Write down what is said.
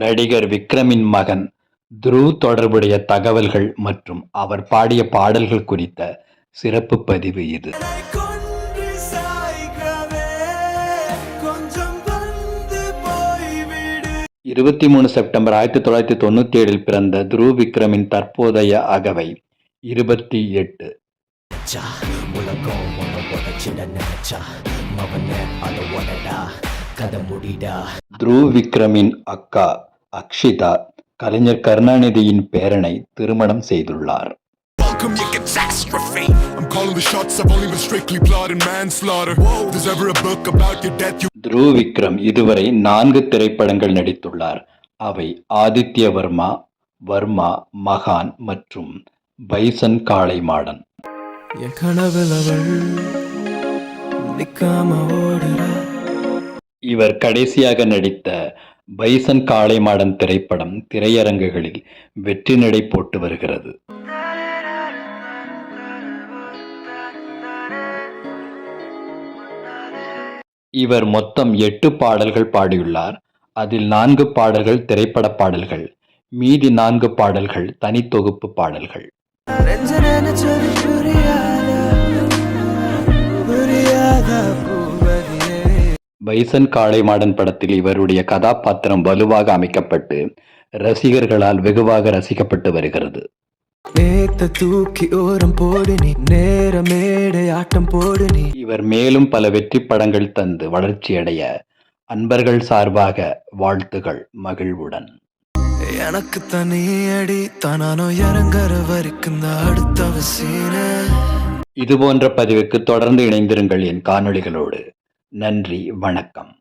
நடிகர் விக்ரமின் மகன் துருவ் தொடர்புடைய தகவல்கள் மற்றும் அவர் பாடிய பாடல்கள் குறித்த சிறப்பு பதிவு இது. இருபத்தி மூணு செப்டம்பர் ஆயிரத்தி தொள்ளாயிரத்தி தொண்ணூத்தி ஏழில் பிறந்த துருவ் விக்ரமின் தற்போதைய அகவை இருபத்தி எட்டு. கதை முடிடா துருவ் விக்ரமின் அக்கா அக்ஷிதா கலைஞர் கருணாநிதியின் பேரனை திருமணம் செய்துள்ளார் Welcome your catastrophe. I'm calling the shots. I've only been strictly blood and manslaughter. Whoa, there's ever a book about your death. You Dhruv Vikram இதுவரை நான்கு திரைப்படங்கள் நடித்துள்ளார் அவை ஆதித்ய வர்மா வர்மா மகான் மற்றும் பைசன் காளை மாடன் என் கனவில் அவள் நிக்காம ஓடுறா இவர் கடைசியாக நடித்த பைசன் காளை மாடன் திரைப்படம் திரையரங்குகளில் வெற்றி நடை போட்டு வருகிறது. இவர் மொத்தம் எட்டு பாடல்கள் பாடியுள்ளார். அதில் நான்கு பாடல்கள் திரைப்பட பாடல்கள் மீதி நான்கு பாடல்கள் தனித்தொகுப்பு பாடல்கள். பைசன் காளை மாடன் படத்தில் இவருடைய கதாபாத்திரம் வலுவாக அமைக்கப்பட்டு ரசிகர்களால் வெகுவாக ரசிக்கப்பட்டு வருகிறது. நேத்த தூக்கி ஓரம் போடு நீ நேர மேடை ஆட்டம் போடு நீ. இவர் மேலும் பல வெற்றி படங்கள் தந்து வளர்ச்சியடைய அன்பர்கள் சார்பாக வாழ்த்துகள் மகிழ்வுடன். எனக்கு தனி அடி தானானோ இறங்குற வரைக்கும் அடுத்த சீன இதுபோன்ற பதிவுக்கு தொடர்ந்து இணைந்திருங்கள் என் காணொளிகளோடு. நன்றி வணக்கம்.